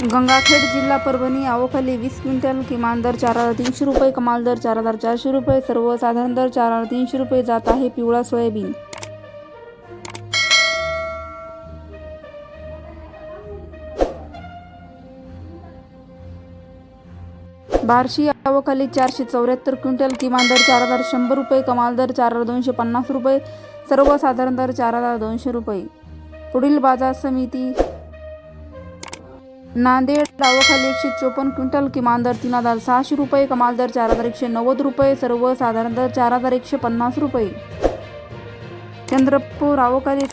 गंगाखेड जिल्हा परभणी आवखाली वीस क्विंटल किमान दर चार हजार तीनशे रुपये कमाल दर चार हजार चारशे रुपये सर्वसाधारण दर चार हजार तीनशे रुपये जात आहे पिवळा सोयाबीन. बार्शी आवखाली चारशे चौऱ्याहत्तर क्विंटल किमान दर चार हजार शंभर रुपये कमाल दर चार हजार दोनशे पन्नास रुपये सर्वसाधारण दर चार हजार दोनशे रुपये. पुढील बाजार समिती नांदेड गावाखाली एकशे चोपन्न क्विंटल किमान दर तीन हजार सहाशे रुपये कमाल दर चार हजार एकशे नव्वद रुपये सर्वसाधारण दर चार हजार एकशे पन्नास रुपये. चंद्रपूर रावखाली